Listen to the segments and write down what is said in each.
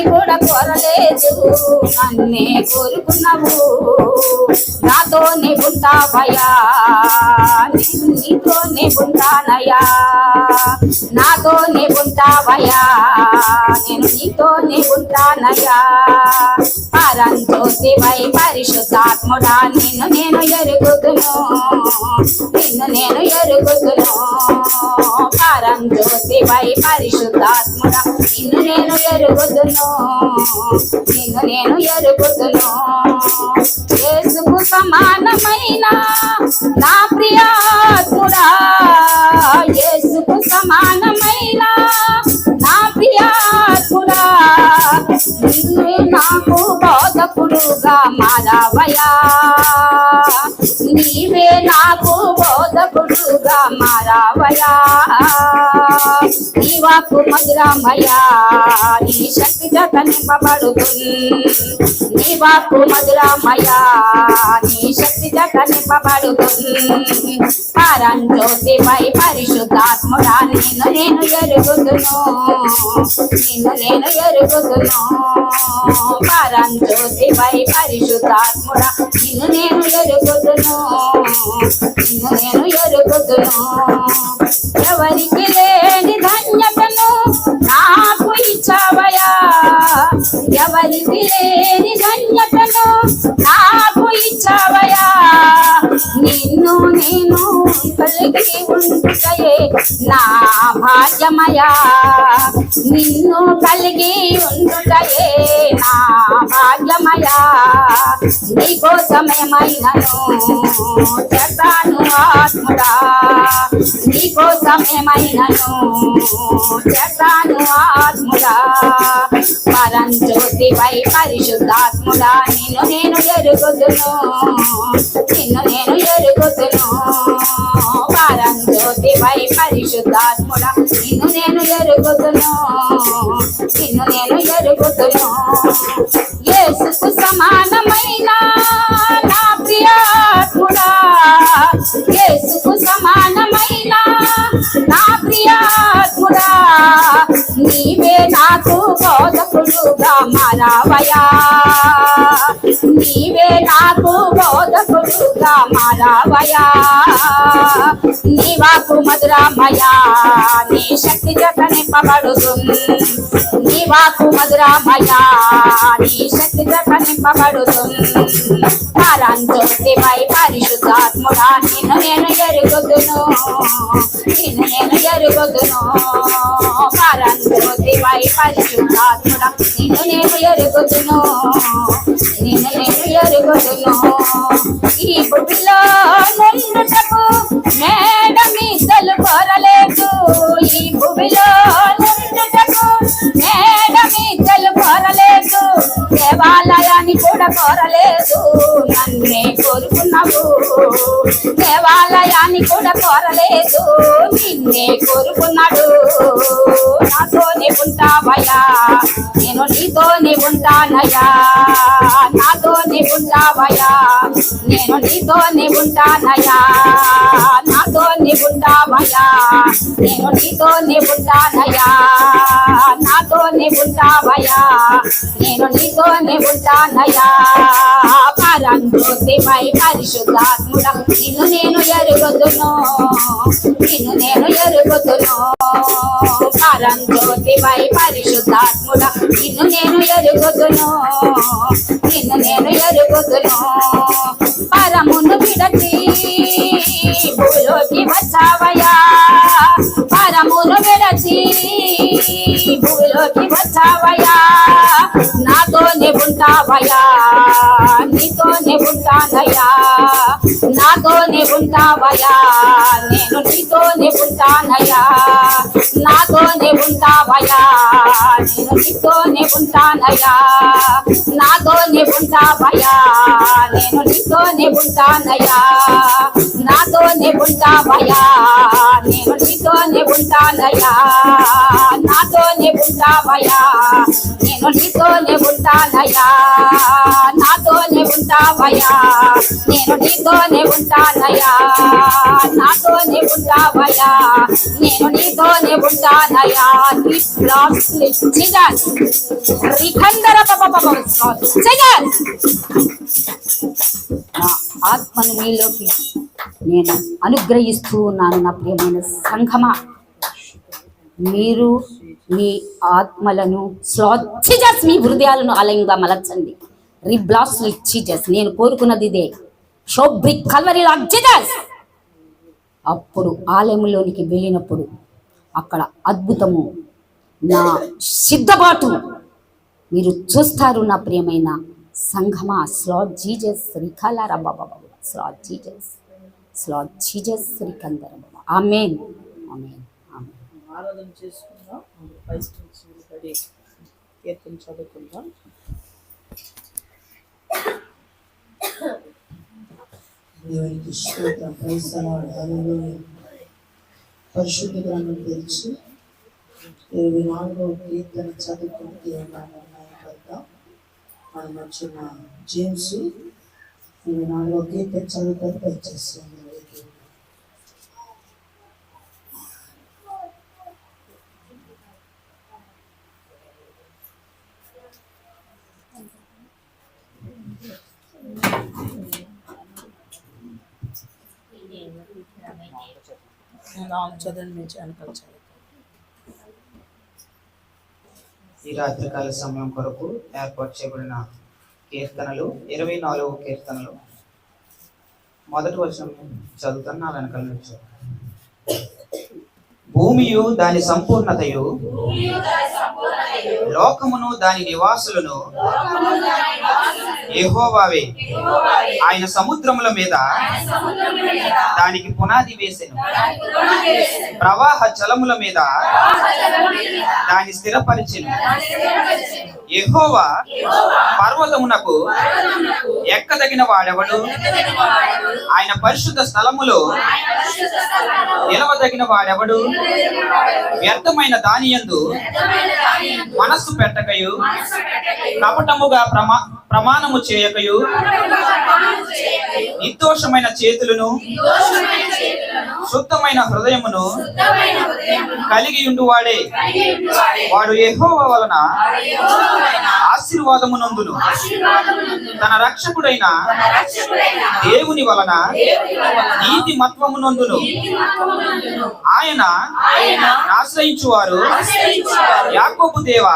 ఎవరిని కూడా కోరలేదు నన్నే కోరుకున్నావు. నాతోనే ఉంటావయ్యా. నీతోనే ఉంటానయ్యా. నాతోనే ఉంటావయ్యా. నేను నీతోనే ఉంటానయ్యా. పరంజ్యోతివై పరిశుద్ధాత్ముడా నిన్ను నేను ఎరుగుదును నిన్ను నేను ఎరుగుదును పరంజ్యోతివై పరిశుద్ధాత్ముడా నిన్ను నేను ఎరుగుదును నిన్ను నేను ఎరుగుతును యేసుకు సమానమైన నా ప్రియాత్ముడా. యేసుకు సమానమైన నా ప్రియాత్ముడా. నీవే నాకు బోధకుడుగా మారవయా నీవే నాకు బోధకుడుగా మారవయా నీవాకు మధురమయా నీ శక్తి చేత నింపబడుతుంది నీవాకు మధురమయా నీ శక్తి చేత నింపబడుతుంది పరంజ్యోతిపై పరిశుద్ధాత్ముడా నిన్ను నేను ఎరుగుదును. నిన్ను నేను ఎరుగుదును. పరంజ్యోతిపై పరిశుద్ధాత్ముడా నిన్ను నేను ఎరుగుదును. నేను ఎరుగుదును ఎవరికి లేని ధన్యతను నాకు ఇచ్చావయా ఎవరికి లేని ధన్యతను నాకు ఇచ్చావయా కలిగి ఉంటుకయే నా భాగ్యమయా నిన్ను కలిగి ఉండుటయే నా భాగ్యమయా నీకోసమేమైనను చేస్తాను ఆత్ముడా. నీకోసమేమైనను చేస్తాను ఆత్ముడా. పరంజ్యోతిపై పరిశుద్ధాత్ముడా నిన్ను నేను ఎరుగుదును. నిన్ను నేను ఎరుగుదును. పరంజ్యోతిపై పరిశుద్ధాత్ముడా నిన్ను నేను ఎరుగుతును నిన్ను నేను ఎరుగుతును యేసుకు సమానమైన నా ప్రియాత్ముడా యేసుకు సమానమైన నా ప్రియాత్ముడా. నీవే నాకు బోధకుడుగా మారావయా నీవే నాకు బోధకుడుగా మారావయా నీవాకు మధురామయా నీ శక్తి చేత నింపబడుతుంది. నీవాకు మధురామయా నీ శక్తి చేత నింపబడుతుంది. పరంజ్యోతిపై పరిశుద్ధాత్ముడా నిన్ను నేను ఎరుగుదును. నిన్ను నేను ఎరుగుదును. పరంజ్యోతిపై పరిశుద్ధాత్ముడా నిన్ను నేను ఎరుగుదును. నిన్ను నేను ఎరుగుదును ఈ భూమిలో నుండుటకు మేడ మీదలు కోరలేదు ఈ భూమిలో నుండుటకు మేడ మీదలు కోరలేదు దేవాలయాన్ని కూడా కోరలేదు నన్నే కోరుకున్నావు దేవాలయాన్ని కూడా కోరలేదు నిన్నే కోరుకున్నాడు నాతోనే ఉంటావయ్యా నేను నీతోనే ఉంటానయా నాతోనే ఉంటావయా నేను నీతోనే ఉంటానయా నాతోనే ఉంటావయా నేను నీతోనే ఉంటానయా నాతోనే ఉంటావయా నేను నీతోనే ఉంటానయ్యా. పరంజ్యోతిపై పరిశుద్ధాత్ముడం నిన్ను నేను ఎరుగుదును నిన్ను నేను ఎరుగుదును పరంజ్యోతిపై పరిశుద్ధాత్ముడా నిన్ను నిన్ను నేను ఎరుగుతును నిన్ను నేను ఎరుగుతును పరమును విడచి భూలోకి వచ్చావయా పరమును విడచి భూలోకి వచ్చావయా నాతోనే ఉంటావయా నీతోనే ఉంటానయా నాతోనే ఉంటావయ్యా నేను నీతోనే ఉంటానయ్యా. నాతోనే ఉంటావయ్యా నేను నీతోనే ఉంటానయ్యా. నాతోనే ఉంటావయ్యా నేను నీతోనే ఉంటానయ్యా. నాతోనే ఉంటావయ్యా నేను నీతోనే ఉంటానయ్యా. నాతోనే ఉంటావయ్యా నేను నీతోనే ఉంటానయ్యా. నాతోనే ఉంటావయ్యా నేను నీతో నీతోనే ఉంటానయా నాతోనే ఉంటావయా నేను నీతోనే ఉంటానయా జీజస్ రిఖందర జీజస్ నా ఆత్మను మీలోకి నేను అనుగ్రహిస్తూ ఉన్నాను నా ప్రియమైన సంఘమా. మీరు మీ ఆత్మలను స్లోచిజస్ మీ హృదయాలను ఆలయంగా మలచండి. రిబ్లాస్ ఇచ్చిజస్ నేను కోరుకున్నది ఇదే. షోబ్రి కల్వరి లాక్జిజస్ అప్పుడు ఆలయంలోనికి వెళ్ళినప్పుడు అక్కడ అద్భుతము. నా సిద్ధపాటు. మీరు చూస్తారు నా ప్రియమైన సంఘమా స్లాట్ జీజస్ శ్రీకాలారా బాబా స్లాట్ జీజస్. స్లాట్ జీజస్ శ్రీకందర బాబా. ఆమెన్. ఆమెన్. ఆరాధన చేసుకుందాం. కీర్తన చదువుకుందాం. దేవునికి స్తోత్రం. క్రైస్తవాడు హల్లెలూయా పరిశుద్ధ గ్రంథం తెరిచి ఇరవై నాలుగవ కీర్తన చదువుకుంటే ఉన్నాం మన వచ్చిన జేమ్స్ ఇరవై నాలుగవ కీర్తన చదువుకొని పనిచేస్తుంది నాలుగు చదవండి నుంచి చదువు ఈ రాత్రికాల సమయం కొరకు ఏర్పాటు చేయబడిన కీర్తనలు ఇరవై నాలుగు కీర్తనలు. మొదటి వచనం చదువుతాను నా వెనకాల నుంచి. భూమియు దాని సంపూర్ణతయు లోకమును దాని నివాసులను యెహోవావే. ఆయన సముద్రముల మీద దానికి పునాది వేసెను. ప్రవాహ జలముల మీద దాన్ని స్థిరపరిచెను. యెహోవా పర్వతమునకు ఎక్కదగిన వాడెవడు? ఆయన పరిశుద్ధ స్థలములో నిలవదగిన వాడెవడు? వ్యర్థమైన దానియందు మనస్సు పెట్టకయు. కపటముగా ప్రమా ప్రమాణము చేయకయు. నిర్దోషమైన చేతులను శుద్ధమైన హృదయమును కలిగి ఉండువాడే. వాడు యెహోవా వలన ఆశీర్వాదము నందును తన రక్షకుడైన దేవుని వలన నీతి మత్వము నందును ఆయన ఆశ్రయించువారు. యాకోబు దేవ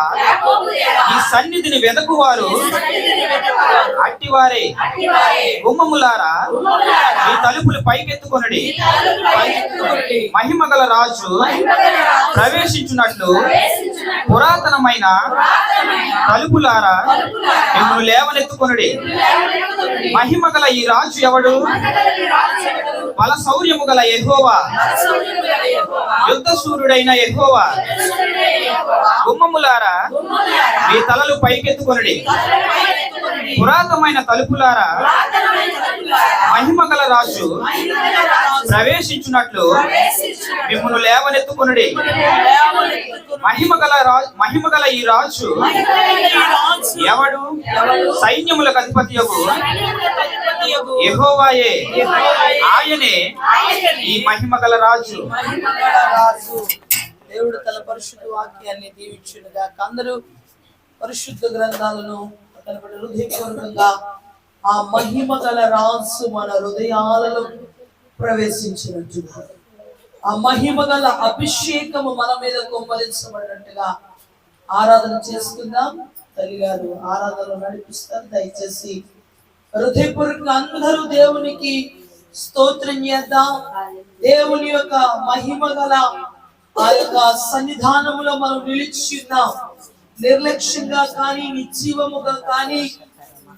ఈ సన్నిధిని వెదకువారు అట్టివారే. గుమ్మములారా. మీ తలుపులు పైకెత్తుకొనడి. మహిమ గల రాజు ప్రవేశించున్నట్లు పురాతనమైన తలుపులారా మిమ్మల్ని లేవనెత్తుకొనడి. మహిమ గల ఈ రాజు ఎవడు? బల శౌర్యము గల యెహోవా. యుద్ధ సూర్యుడైన యెహోవా. గుమ్మములారా మీ తలలు పైకెత్తుకొనడి. పురాతనమైన తలుపులారా మహిమ గల రాజు ప్రవేశించున్నట్లు మిమ్మల్ని లేవనెత్తుకొనుడి. మహిమ గల రా- మహిమ గల ఈ రాజు ఎవడు? సైన్యములకు అధిపతి యెహోవాయే. ఆయనే ఈ మహిమ గల రాజు రాజు. దేవుడు తన పరిశుద్ధ వాక్యాన్ని దీవించునుగా అందరూ పరిశుద్ధ గ్రంథాలను కనబడి హృదయపూర్వకంగా ఆ మహిమ గల రాజు మన హృదయాలలో ప్రవేశించినట్టుగా ఆ మహిమ గల అభిషేకము మన మీద కుమ్మరించబడినట్టుగా ఆరాధన చేసుకుందాం తల్లి గారు ఆరాధన నడిపిస్తారు. దయచేసి హృదయపూర్వకంగా అందరూ దేవునికి స్తోత్రం చేద్దాం. దేవుని యొక్క మహిమ గల ఆ యొక్క సన్నిధానములో మనం నిలిచి ఉన్నాం. నిర్లక్ష్యంగా కానీ నిశ్చీవముగా కానీ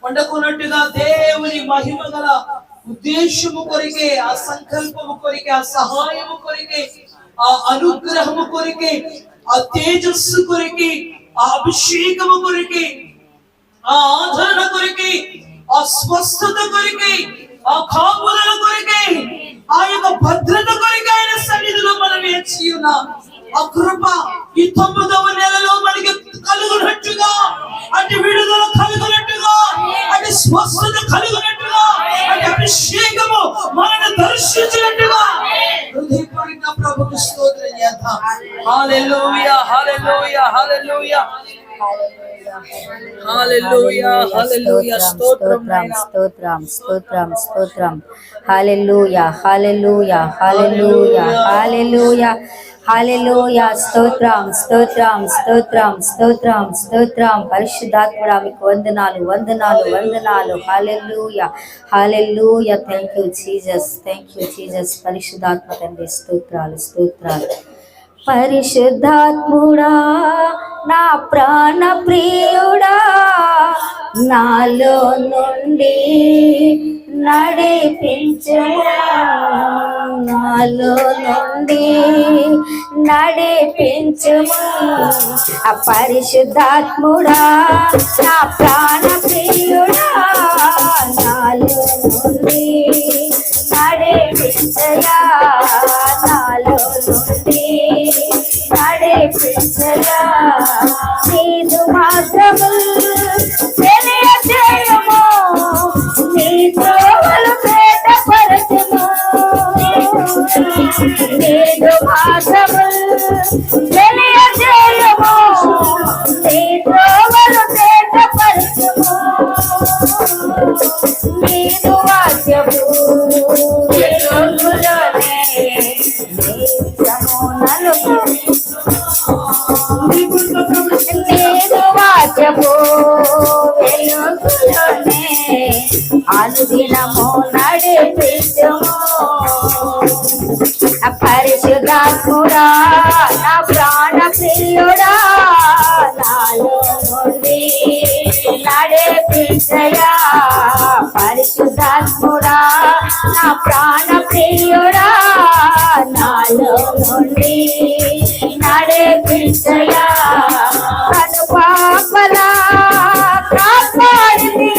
ఉండకున్నట్టుగా దేవుని మహిమ గల ఉద్దేశము కొరికే ఆ సంకల్పము కొరికే ఆ సహాయము కొరికే ఆ అనుగ్రహము కొరికే ఆ తేజస్సు కొరికే ఆ అభిషేకము కొరికే ఆ ఆదరణ కొరికే ఆ స్వస్థత కొరికే ఆ కాపుదల కొరికే ఆ యొక్క భద్రత కొరికే ఆయన సన్నిధిలో మనం వేచి ఉన్నాం. ఆ కృప ఈ తొమ్మిదవ Hallelujah, hallelujah, hallelujah. స్తోత్రం స్తోత్రం స్తోత్రం స్తోత్రం హల్లెలూయా హల్లెలూయా హల్లెలూయా హల్లెలూయా హల్లెలూయా స్తోత్రం స్తోత్రం స్తోత్రం స్తోత్రం స్తోత్రం పరిశుద్ధాత్ముడా మీకు వందనాలు వందనాలు వందనాలు. Hallelujah hallelujah thank you Jesus thank you Jesus పరిశుద్ధాత్మ తండ్రి స్తోత్రాలు స్తోత్రాలు. పరిశుద్ధాత్ముడా నా ప్రాణ ప్రియుడా నాలో నుండి నడిపించుమా. నాలో నుండి నడిపించుము. పరిశుద్ధాత్ముడా నా ప్రాణ ప్రియుడా నాలో నుండి నడిపించయా నీదు మాత్రము. తెలియజేయము నీ త్రోవలు పేటపరచుము నీదు మాత్రము. తెలియ పరిశుద్ధాత్ముడా నా ప్రాణ ప్రియుడా నాలో నుండి నడిపించయా పరిశుద్ధాత్ముడా నా ప్రాణ ప్రియుడా నాలో నుండి నడిపించయా కనుపాపలా కాపాడింది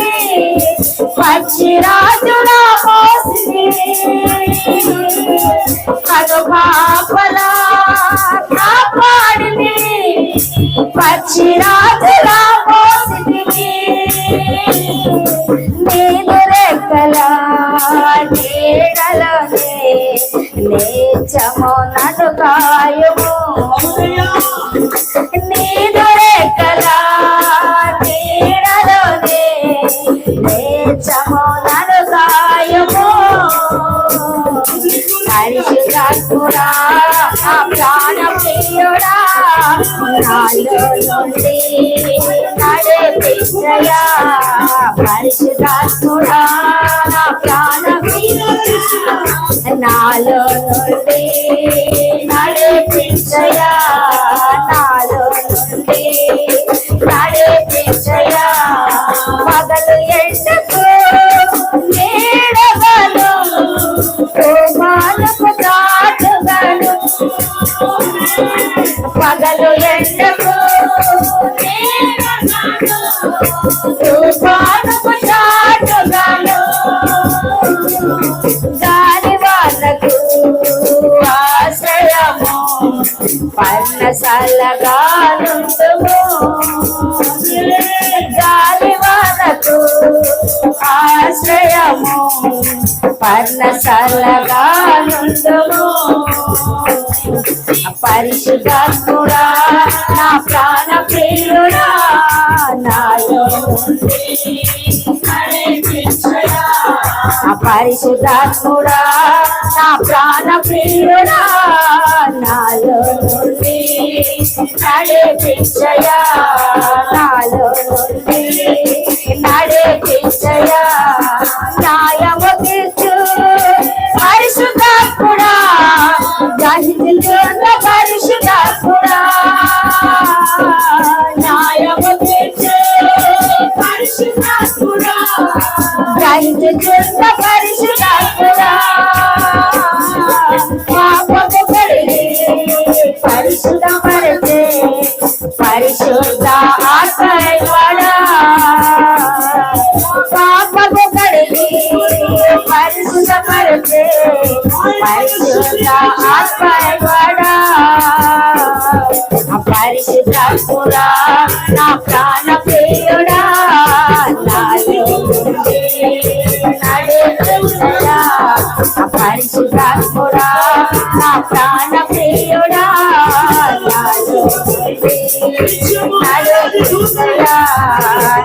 పచ్చి పచ్చిరాజులా మోసింది కనుపాపలా मेरा పరిశుద్ధాత్ముడా నా ప్రాణ నాలో పర్ణశాలగా గాలి వాళ్ళకు ఆశ్రయము పర్ణశాలగా నుండుము నా ప్రాణ ప్రియుడా నాలో పరిశుద్ధాత్ముడా నా ప్రాణ ప్రియుడా నాలో నుండి నడిపించయా నాలో నుండి నడిపించయా న్యాయము తీర్చు. పరిశుద్ధాత్ముడా గ్రహించుతున్న పరిశుద్ధ పరిశుద్ధాత్ముడా. పాపము కడిగి పరిశుద్ధపరిచే పరిశుద్ధ ఆత్మవాడా పాపము ప్రాణ ప్రియుడా నడిపించయా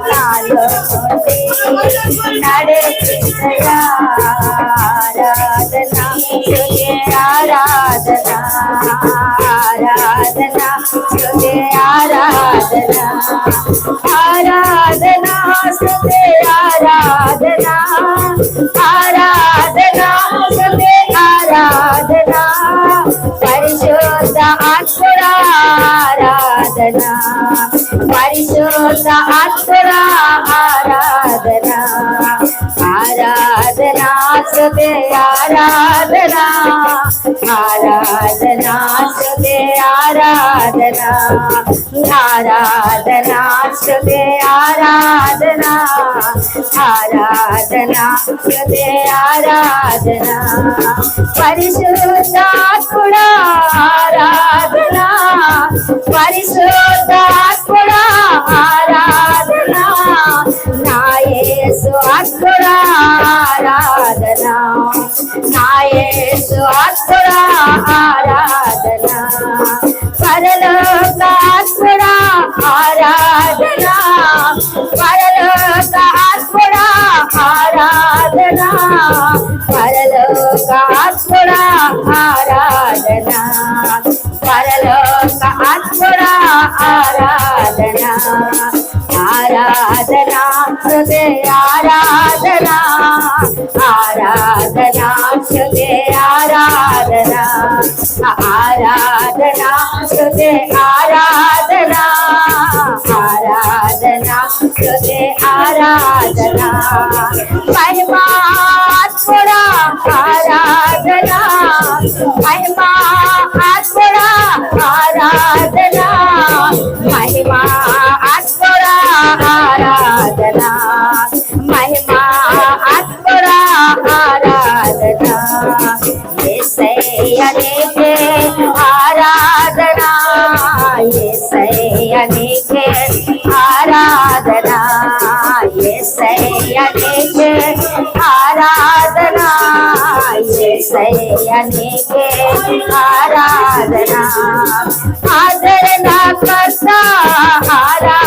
నాలో నడిపించయా ఆరాధన స్తుతి ఆరాధన పరిశోధ ఆత్మరా ఆరాధన. ఆరాధనా స్తుతి ఆరాధనా. ఆరాధనా స్తుతి ఆరాధనా. ఆరాధనా స్తుతి ఆరాధన. ఆరాధన స్తుతి ఆరాధన. పరిశుద్ధాత్ముడా ఆరాధన. ఆరాధన నాయసు ఆత్ముడా ఆరాధన. నాయసు ఆత్ముడా ఆరాధన. పరలోక ఆత్ముడా ఆరాధనా. పరలోక ఆత్ముడా ఆరాధన. పరలోక ఆత్ముడా ఆరాధన. పరలోక ఆరాధన హృదయ ఆరాధనా ఆరాధన హృదయ ఆరాధన ఆరాధన హృదయ ఆరాధన ఆరాధన హృదయ ఆరాధన మహిమాత్ముడా ఆరాధన. మహిమా ఆత్ముడా ఆరాధన మహిమా ఆత్ముడా ఆరాధన మహిమా ఆత్ముడా ఆరాధన ఏసయ్యనికే ఆరాధన ఏసయ్యనికే ఆరాధన ఏసయ్యనికే ఆరాధన ఏసయ్యనికే ఆరాధన ఆదరణ కర్త ఆరాధన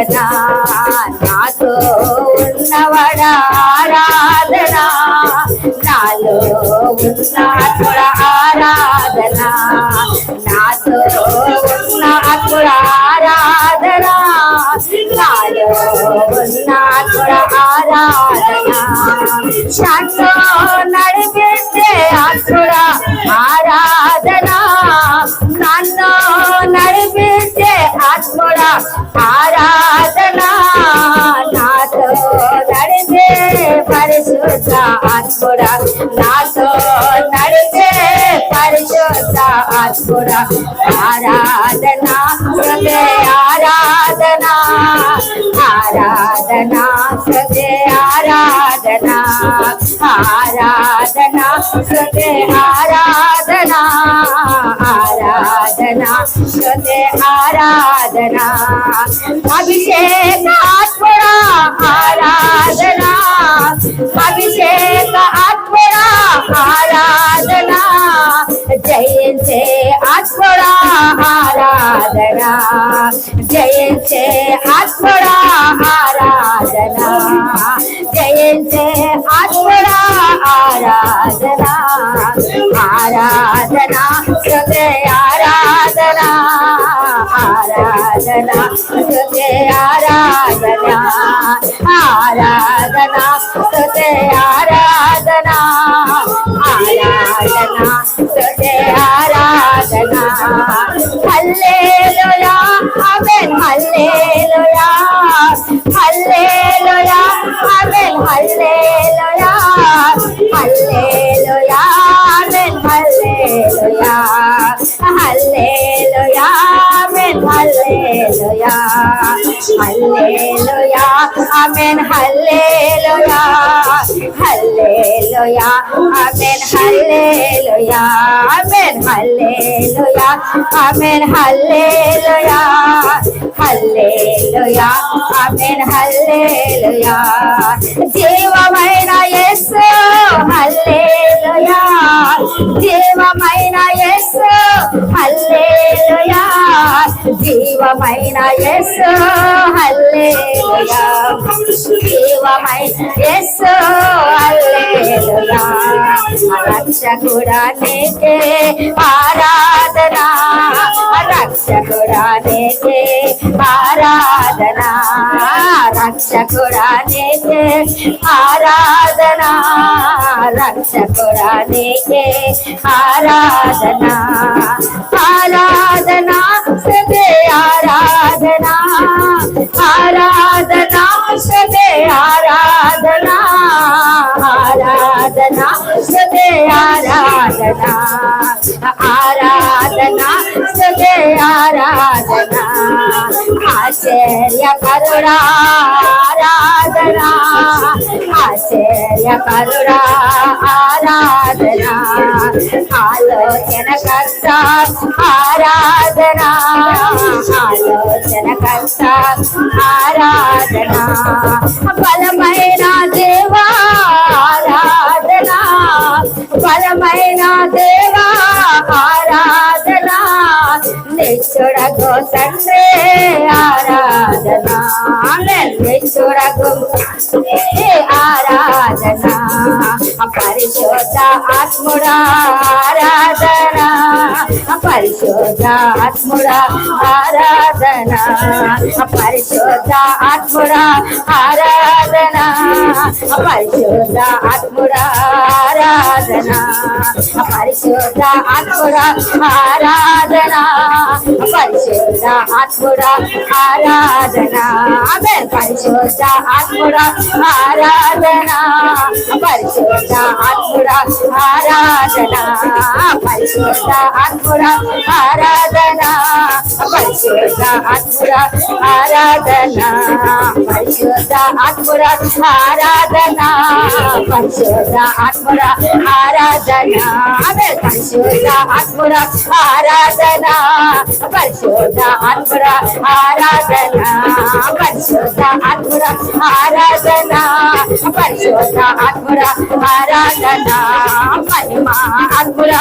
ఆరాధనా నాతో ఉన్నవడ ఆరాధన. నాలో ఉన్న ఆత్మడ నాతో ఉన్న ఆత్మడ నాలో శాంతో ఆరాధన నాతో నడిపే పరిశుద్ధ ఆత్మడ నాతో నడిపే పరిశుద్ధ ఆత్మడ ఆరాధన హృదయ ఆరాధన ఆరాధన హృదయ ఆరాధన ఆరాధన హృదయ ఆరాధన. ఆరాధన హృదయ ఆరాధన అభిషేక ఆత్మడా ఆరాధన అభిషేక ఆత్మడా ఆరాధన జయించే ఆత్మడా ఆరాధన జయించే ఆత్మడా ఆరాధన జయించే ఆత్మడా ఆరాధన ఆరాధన హృదయ ఆరాధన ఆరాధన హృదయ ఆరాధన ఆరాధన హృదయ ఆరాధన ఆరాధన హృదయ ఆరాధన. హల్లెలూయా ఆమేన్ హల్లెలూయా హల్లెలూయా ఆమేన్ హల్లెలూయా హల్లెలూయా ఆమేన్ హల్లెలూయా. హల్లెలూయా ఆమేన్ హల్లెలూయా హల్లెలూయా ఆమేన్ హల్లెలూయా హల్లెలూయా ఆమేన్ హల్లెలూయా ఆమేన్ హల్లెలూయా ఆమేన్ హల్లెలూయా. హల్లెలూయా ఆమేన్ హల్లెలూయా. జీవమైన యేసు హల్లెలూయా. జీవమైన యేసు హల్లెలూయా. జీవమైన యేసు హల్లెలూయా. జీవమైన యేసు హల్లెలూయా. రక్షకుడా నీకే ఆరాధన. రక్షకుడా నీకే ఆరాధన రక్షకుడా నీకే ఆరాధన రక్షకుడా నీకే ఆరాధన ఆరాధన సదే ఆరాధన ఆరాధన సదే ఆరాధన ఆరాధన సదే ఆరాధనా ఆరాధన సదే ఆరాధనా ఆశ్చర్య కరుడా ఆరాధనా ఆశ్చర్య కరుడా ఆరాధనా ఆలోచన కర్త ఆరాధనా ఆలోచన కర్త ఆరాధనా. బలమైన దేవా బలమైన దేవా ఆరాధన. నిశ్చుడకు తండ్రి ఆరాధన. నిశ్చుడకు ఆరాధన. పరిశోధ ఆత్ముడా ఆరాధన. పరిశోధ పరిశోధాత్ముడా ఆరాధన. పరిశోధ పరిశోధాత్ముడా ఆరాధన. పరిశోధ పరిశోధాత్ముడా ఆరాధన. పరిశోధ పరిశోధాత్ముడా ఆరాధన. పరిశోధ పరిశోధాత్ముడా ఆరాధన. పరిశోధ పరిశోధాత్ముడా ఆరాధన. పరిశోధ పరిశోధాత్ముడా ఆరాధన. పరిశోధ పరిశోధాత్ముడా ఆరాధన పరిశుద్ధ ఆత్ముర ఆరాధన పరిశుద్ధ ఆత్ముర ఆరాధన పరిశుద్ధ ఆత్ముర ఆరాధన పరిశుద్ధ ఆత్ముర ఆరాధన పరిశుద్ధ ఆత్ముర ఆరాధన పరిశుద్ధ ఆత్ముర ఆరాధన పరిశుద్ధ ఆత్ముర ఆరాధన మహిమ ఆత్ముర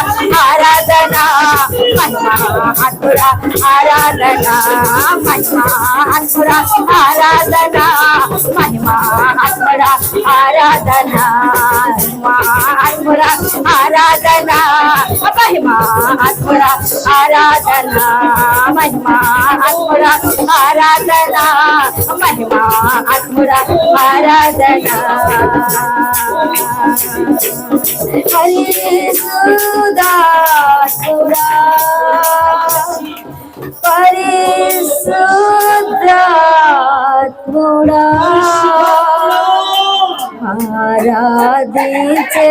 ఆరాధన మహిమాన్పుర ఆరాధన మహిమాన్పుర ఆరాధన మహిమాన్పుర ఆరాధన మహిమాన్పుర ఆరాధన మహిమాన్పుర ఆరాధన మహిమాన్పుర ఆరాధన మహిమాన్పుర ఆరాధన హరి సుదా సురా പരിശുദ്ധാത്മുടാ ആരാധിച്ച്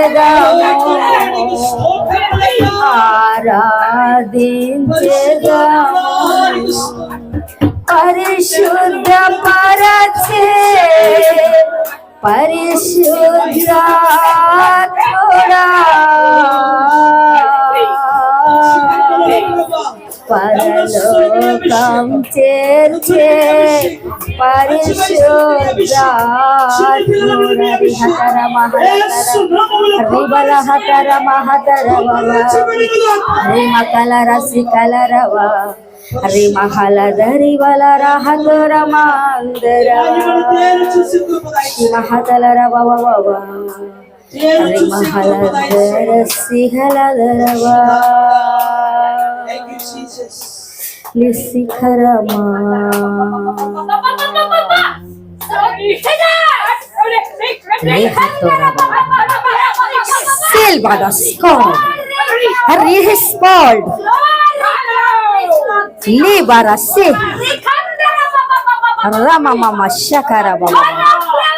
ആരാധിച്ച് പരിശുദ്ധ പരച്ച് പരിശുദ്ധാത്മുടാ పరలోకం చేర్చే పరిశోధర మహతర హతర మహతర మకల రసి కలరవ అరే మహలదరి వలరహతర మాందర మహతల రవ Silva the score. Harry his ball. Libera se. Rama mama shakara mama.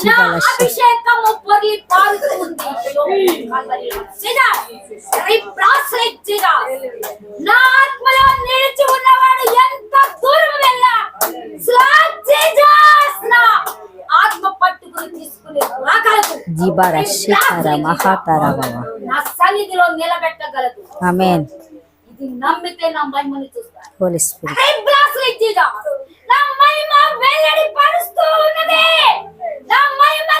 Jibalasi. అభిషేకము పొర్లి పారుతుంది. నా ఆత్మలో నిలిచి ఉన్నవాడు ఎంత దూరం వెళ్ళా ఆత్మ పట్టుకుని తీసుకుని రాగలదు Mahatara Baba. నా సన్నిధిలో నిలబెట్టగలదు Amen. ఇది నమ్మితే నా మహిమని చూస్తాను Holy Spirit. నా మహిమ వెల్లడి పరుస్తూ ఉన్నది. నా మహిమ